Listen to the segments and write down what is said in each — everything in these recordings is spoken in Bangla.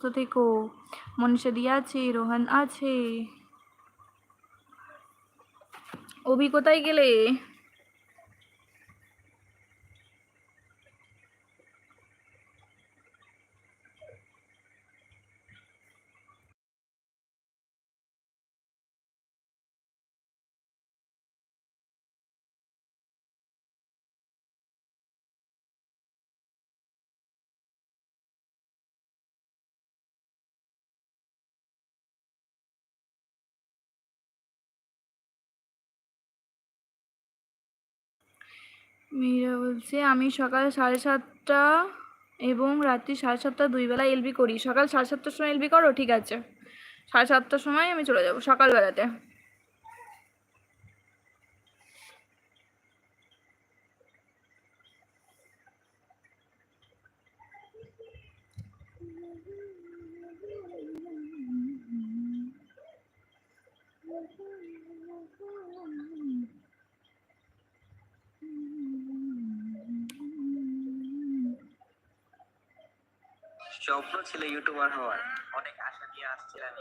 সুস্থ থেকো। মনীষা দি আছে রোহান আছে। অভি কোথায় গেলে? মীরা বলছে, আমি সকাল সাড়ে সাতটা এবং রাত্রি সাড়ে সাতটা দুই বেলা এলবি করি। সকাল সাড়ে সাতটার সময় এলবি করো, ঠিক আছে। সাড়ে সাতটার সময় আমি চলে যাব, সকালবেলাতে। স্বপ্ন ছিল ইউটিউবার হওয়ার। অনেক আশা নিয়ে আসছিলাম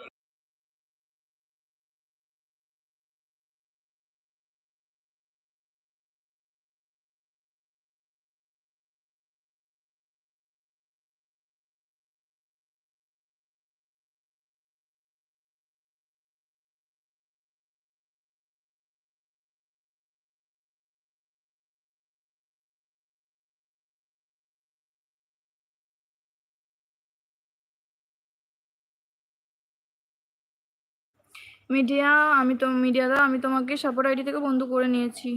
মিডিয়া আমি তো মিডিয়াদা আমি তোমাকে সাপোর্ট আইডি থেকে বন্ধু করে নিয়েছি।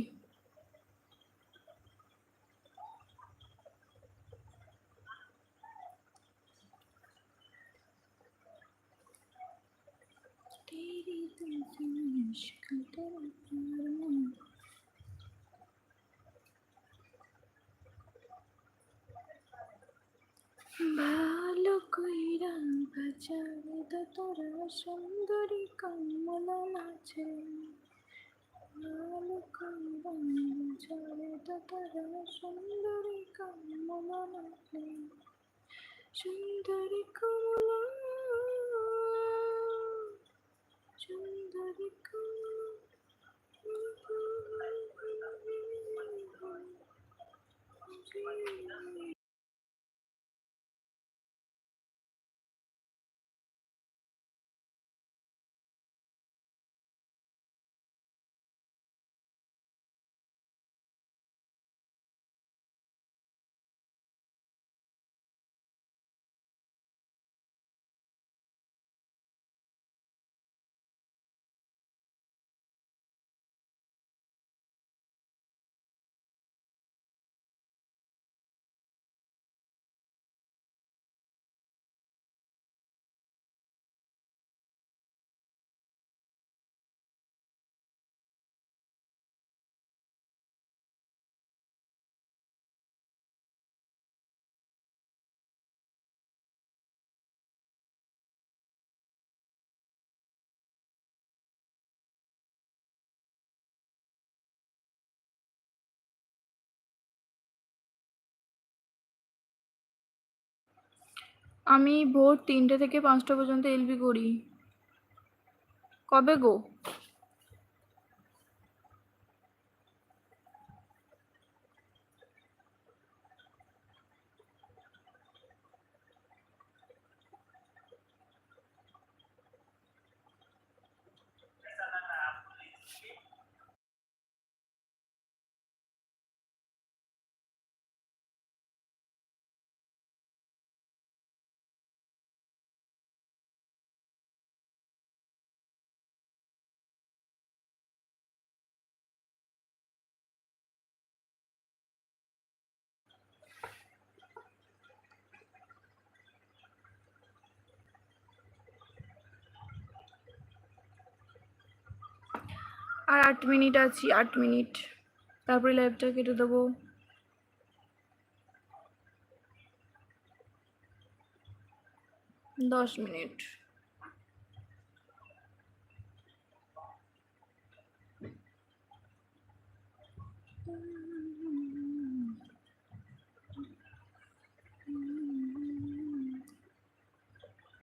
ভালো কইরা বাজারে তোর সুন্দরী কমলা নাচে ভালো কইরা বাজারে দা তোরা সুন্দরী কমলা নাচে সুন্দরী কমলা আমি ভোর তিনটে থেকে পাঁচটা পর্যন্ত এলবি করি। কবে গো? আর আট মিনিট আছি আট মিনিট। তারপরে লাইভটা কেটে দেবো। দশ মিনিট।